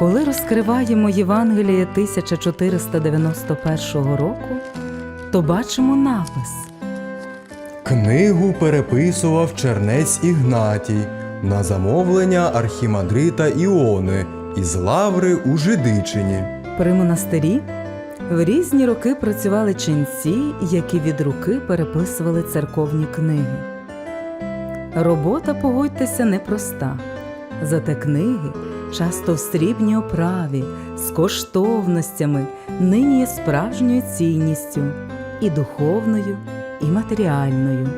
Коли розкриваємо Євангеліє 1491 року, то бачимо напис Книгу переписував чернець Ігнатій на замовлення архімандрита Іони із лаври у Жидичині. При монастирі в різні роки працювали ченці, які від руки переписували церковні книги. Робота, погодьтеся, непроста. Зате книги, часто в срібній оправі, з коштовностями, нині є справжньою цінністю і духовною, і матеріальною.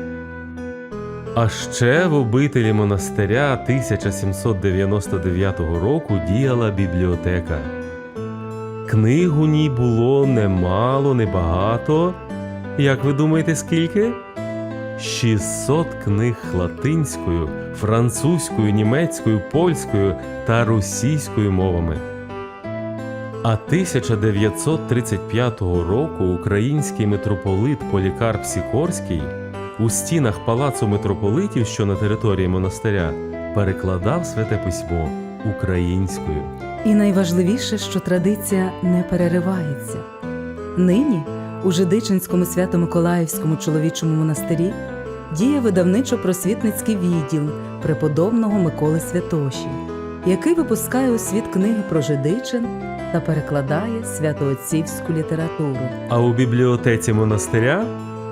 А ще в обителі монастиря 1799 року діяла бібліотека. Книг у ній було немало, небагато. Як ви думаєте, скільки? 600 книг латинською, французькою, німецькою, польською та російською мовами. А 1935 року український митрополит Полікарп Сікорський у стінах палацу митрополитів, що на території монастиря, перекладав святе письмо українською. І найважливіше, що традиція не переривається. Нині у Жидичинському Свято-Миколаївському чоловічому монастирі діє видавничо-просвітницький відділ преподобного Миколи Святоші, який випускає у світ книги про Жидичин та перекладає святоотцівську літературу. А у бібліотеці монастиря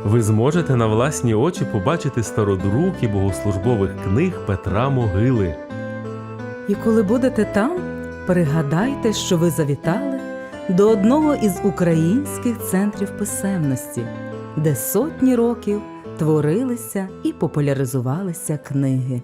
ви зможете на власні очі побачити стародруки богослужбових книг Петра Могили. І коли будете там, пригадайте, що ви завітали до одного із українських центрів писемності, де сотні років творилися і популяризувалися книги.